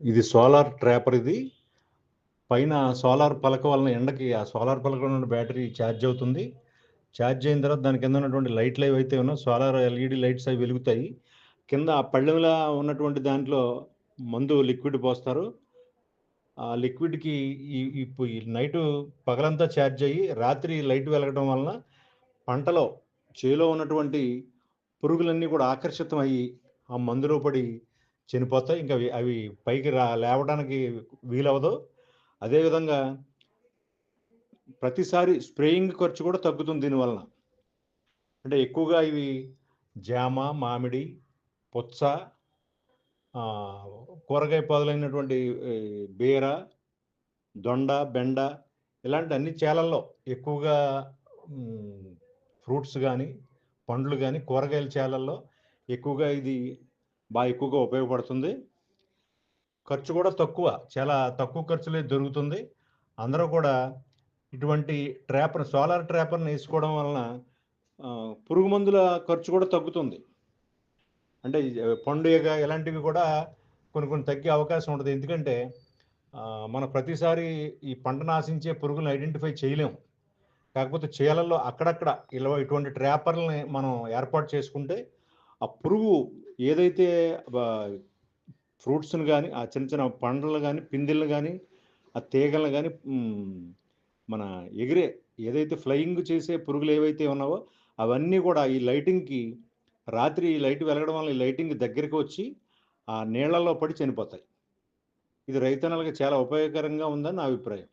ఇది solar trapper ఇది. పైన సోలార్ పలక వలన ఎండకి ఆ సోలార్ పలక ఉన్న బ్యాటరీ ఛార్జ్ అవుతుంది. ఛార్జ్ అయిన తర్వాత దాని కింద ఉన్నటువంటి లైట్లు అవి అయితే ఉన్నా సోలార్ ఎల్ఈడి లైట్స్ అవి వెలుగుతాయి. కింద ఆ పళ్ళెంలా ఉన్నటువంటి దాంట్లో మందు లిక్విడ్ పోస్తారు. ఆ లిక్విడ్కి ఈ ఇప్పుడు ఈ నైట్ పగలంతా ఛార్జ్ అయ్యి రాత్రి లైట్ వెలగడం వలన పంటలో చేలో ఉన్నటువంటి పురుగులన్నీ కూడా ఆకర్షితం అయ్యి ఆ మందులో పడి చనిపోతాయి. ఇంకా అవి పైకి రా లేవడానికి వీలవదు అదేవిధంగా ప్రతిసారి స్ప్రేయింగ్ ఖర్చు కూడా తగ్గుతుంది దీనివలన. అంటే ఎక్కువగా ఇవి జామ మామిడి పుచ్చ కూరగాయ పొదలైనటువంటి బీర దొండ బెండ ఇలాంటి అన్ని చేలల్లో ఎక్కువగా ఫ్రూట్స్ కానీ పండ్లు కానీ కూరగాయల చేలల్లో ఎక్కువగా ఇది బాగా ఎక్కువగా ఉపయోగపడుతుంది. ఖర్చు కూడా తక్కువ చాలా తక్కువ ఖర్చులే దొరుకుతుంది. అందరూ కూడా ఇటువంటి ట్రాపర్ సోలార్ ట్రాపర్ని వేసుకోవడం వలన పురుగు మందుల ఖర్చు కూడా తగ్గుతుంది. అంటే పండుగ ఇలాంటివి కూడా కొన్ని కొన్ని తగ్గే అవకాశం ఉంటుంది. ఎందుకంటే మనం ప్రతిసారి ఈ పంట నాశించే పురుగులను ఐడెంటిఫై చేయలేము. కాకపోతే చేలల్లో అక్కడక్కడ ఇలా ఇటువంటి ట్రాపర్లని మనం ఏర్పాటు చేసుకుంటే ఆ పురుగు ఏదైతే ఫ్రూట్స్ని కానీ ఆ చిన్న చిన్న పండ్లను కానీ పిందెలను కానీ ఆ తీగలను కానీ మన ఎగిరే ఏదైతే ఫ్లయింగ్ చేసే పురుగులు ఏవైతే ఉన్నావో అవన్నీ కూడా ఈ లైటింగ్కి రాత్రి ఈ లైట్ వెలగడం వల్ల ఈ లైటింగ్ దగ్గరికి వచ్చి ఆ నీళ్ళలో పడి చనిపోతాయి. ఇది రైతన్నలకు చాలా ఉపయోగకరంగా ఉందని నా అభిప్రాయం.